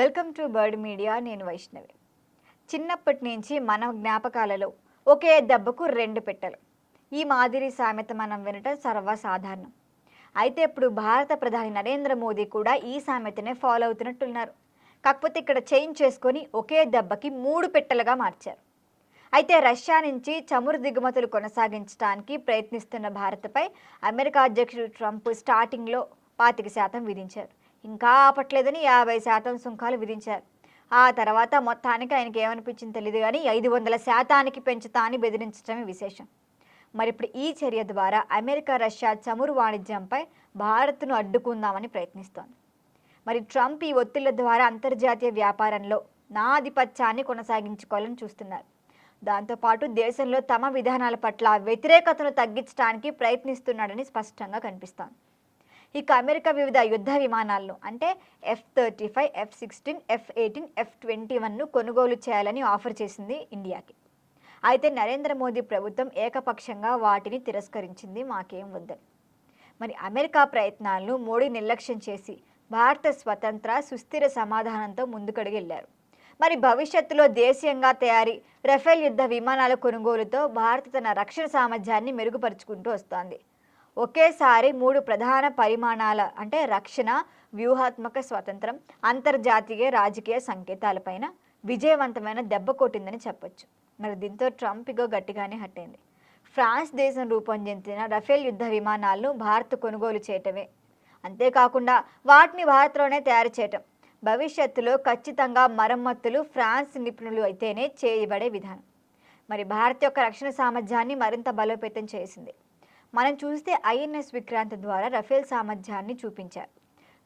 Welcome to bird media నేను వైష్ణవి. చిన్నప్పటి నుంచి మన జ్ఞాపకాలలో ఒకే దెబ్బకు రెండు పెట్టలు. ఈ మాదిరి సామెత మనం వినటం సర్వసాధారణం. అయితే ఇప్పుడు భారత ప్రధాని నరేంద్ర మోదీ కూడా ఈ సామెతనే ఫాలో అవుతున్నట్టున్నారు. కాకపోతే ఇక్కడ చేంజ్ చేసుకొని ఒకే దెబ్బకి మూడు పెట్టెలుగా మార్చారు. అయితే రష్యా నుంచి చమురు దిగుమతులు కొనసాగించడానికి ప్రయత్నిస్తున్న భారత్పై అమెరికా అధ్యక్షుడు ట్రంప్ స్టార్టింగ్లో పాతిక శాతం విధించారు. ఇంకా ఆపట్లేదని యాభై శాతం సుంకాలు విధించారు. ఆ తర్వాత మొత్తానికి ఆయనకి ఏమనిపించింది తెలియదు కానీ ఐదు వందల శాతానికి పెంచుతా అని బెదిరించడమే విశేషం. మరి ఇప్పుడు ఈ చర్య ద్వారా అమెరికా రష్యా చమురు వాణిజ్యంపై భారత్ను అడ్డుకుందామని ప్రయత్నిస్తోంది. మరి ట్రంప్ ఈ ఒత్తిళ్ళ ద్వారా అంతర్జాతీయ వ్యాపారంలో నా ఆధిపత్యాన్ని కొనసాగించుకోవాలని చూస్తున్నారు. దాంతోపాటు దేశంలో తమ విధానాల పట్ల వ్యతిరేకతను తగ్గించడానికి ప్రయత్నిస్తున్నాడని స్పష్టంగా కనిపిస్తోంది. ఇక అమెరికా వివిధ యుద్ధ విమానాలను అంటే F thirty five F sixteen F eighteen F twenty వన్ను కొనుగోలు చేయాలని ఆఫర్ చేసింది ఇండియాకి. అయితే నరేంద్ర మోదీ ప్రభుత్వం ఏకపక్షంగా వాటిని తిరస్కరించింది మాకేం వద్దని మరి అమెరికా ప్రయత్నాలను మోడీ నిర్లక్ష్యం చేసి భారత స్వతంత్ర సుస్థిర సమాధానంతో ముందుకడిగెళ్ళారు మరి భవిష్యత్తులో దేశీయంగా తయారీ రఫేల్ యుద్ధ విమానాల కొనుగోలుతో భారత్ తన రక్షణ సామర్థ్యాన్ని మెరుగుపరుచుకుంటూ వస్తోంది. ఒకేసారి మూడు ప్రధాన పరిమాణాల అంటే రక్షణ వ్యూహాత్మక స్వతంత్రం అంతర్జాతీయ రాజకీయ సంకేతాలపైన విజయవంతమైన దెబ్బ కొట్టిందని చెప్పొచ్చు. మరి దీంతో ట్రంప్ ఇగో గట్టిగానే హట్టైంది ఫ్రాన్స్ దేశం రూపొందించిన రఫేల్ యుద్ధ విమానాలను భారత్ కొనుగోలు చేయటమే. అంతేకాకుండా వాటిని భారత్లోనే తయారు చేయటం. భవిష్యత్తులో ఖచ్చితంగా మరమ్మతులు ఫ్రాన్స్ నిపుణులు అయితేనే చేయబడే విధానం. మరి భారత్ యొక్క రక్షణ సామర్థ్యాన్ని మరింత బలోపేతం చేసింది. మనం చూస్తే ఐఎన్ఎస్ విక్రాంత్ ద్వారా రఫేల్ సామర్థ్యాన్ని చూపించారు.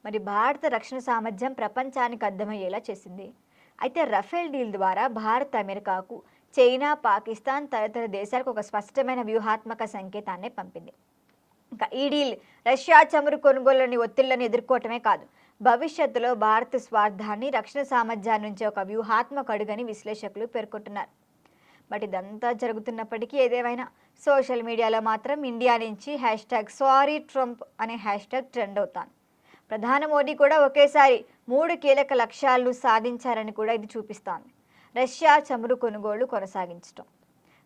మరి భారత రక్షణ సామర్థ్యం ప్రపంచానికి అర్థమయ్యేలా చేసింది. అయితే రఫేల్ డీల్ ద్వారా భారత్ అమెరికాకు చైనా పాకిస్తాన్ తదితర దేశాలకు ఒక స్పష్టమైన వ్యూహాత్మక సంకేతాన్ని పంపింది. ఇంకా ఈ డీల్ రష్యా చమురు కొనుగోలుని ఒత్తిళ్ళను ఎదుర్కోవటమే కాదు భవిష్యత్తులో భారత స్వార్థాన్ని రక్షణ సామర్థ్యాన్ని నుంచి ఒక వ్యూహాత్మక అడుగని విశ్లేషకులు పేర్కొంటున్నారు. బట్ ఇదంతా జరుగుతున్నప్పటికీ ఏదేమైనా సోషల్ మీడియాలో మాత్రం ఇండియా నుంచి హ్యాష్ ట్యాగ్ సారీ ట్రంప్ అనే హ్యాష్ ట్యాగ్ ట్రెండ్ అవుతాను ప్రధాని మోడీ కూడా ఒకేసారి మూడు కీలక లక్ష్యాలను సాధించారని కూడా ఇది చూపిస్తోంది. రష్యా చమురు కొనుగోలు కొనసాగించటం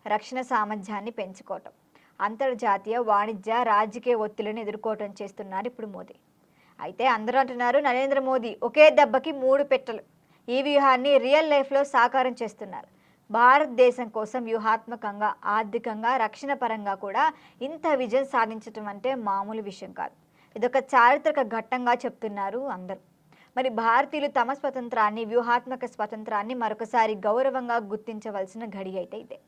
రక్షణ సామర్థ్యాన్ని పెంచుకోవటం అంతర్జాతీయ వాణిజ్య రాజకీయ ఒత్తిళ్ళను ఎదుర్కోవటం చేస్తున్నారు ఇప్పుడు మోదీ. అయితే అందరూ అంటున్నారు నరేంద్ర మోదీ ఒకే దెబ్బకి మూడు పెట్టెలు ఈ వ్యూహాన్ని రియల్ లైఫ్లో సాకారం చేస్తున్నారు. భారతదేశం కోసం వ్యూహాత్మకంగా ఆర్థికంగా రక్షణ పరంగా కూడా ఇంత విజయం సాధించటం అంటే మామూలు విషయం కాదు. ఇదొక చారిత్రక ఘట్టంగా చెప్తున్నారు అందరూ. మరి భారతీయులు తమ స్వతంత్రాన్ని వ్యూహాత్మక స్వతంత్రాన్ని మరొకసారి గౌరవంగా గుర్తించవలసిన ఘడి అయితే ఇదే.